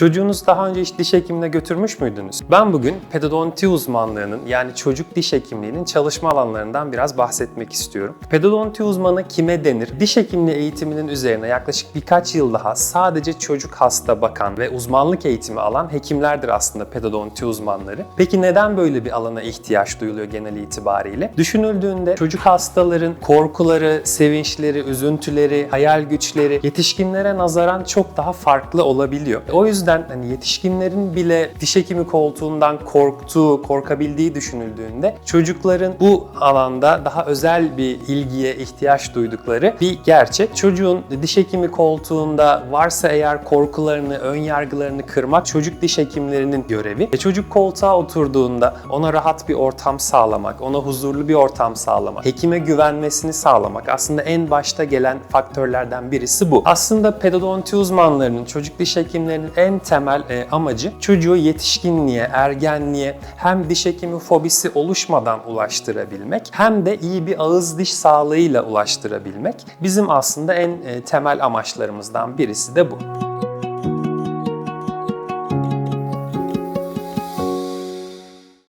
Çocuğunuz daha önce hiç diş hekimine götürmüş müydünüz? Ben bugün pedodonti uzmanlığının yani çocuk diş hekimliğinin çalışma alanlarından biraz bahsetmek istiyorum. Pedodonti uzmanı kime denir? Diş hekimliği eğitiminin üzerine yaklaşık birkaç yıl daha sadece çocuk hasta bakan ve uzmanlık eğitimi alan hekimlerdir aslında pedodonti uzmanları. Peki neden böyle bir alana ihtiyaç duyuluyor genel itibariyle? Düşünüldüğünde çocuk hastaların korkuları, sevinçleri, üzüntüleri, hayal güçleri yetişkinlere nazaran çok daha farklı olabiliyor. O yüzden hani yetişkinlerin bile diş hekimi koltuğundan korktuğu, korkabildiği düşünüldüğünde çocukların bu alanda daha özel bir ilgiye ihtiyaç duydukları bir gerçek. Çocuğun diş hekimi koltuğunda varsa eğer korkularını, ön yargılarını kırmak çocuk diş hekimlerinin görevi. E çocuk koltuğa oturduğunda ona rahat bir ortam sağlamak, ona huzurlu bir ortam sağlamak, hekime güvenmesini sağlamak aslında en başta gelen faktörlerden birisi bu. Aslında pedodonti uzmanlarının, çocuk diş hekimlerinin en temel e, amacı çocuğu yetişkinliğe, ergenliğe hem diş hekimi fobisi oluşmadan ulaştırabilmek hem de iyi bir ağız diş sağlığıyla ulaştırabilmek. Bizim aslında en e, temel amaçlarımızdan birisi de bu.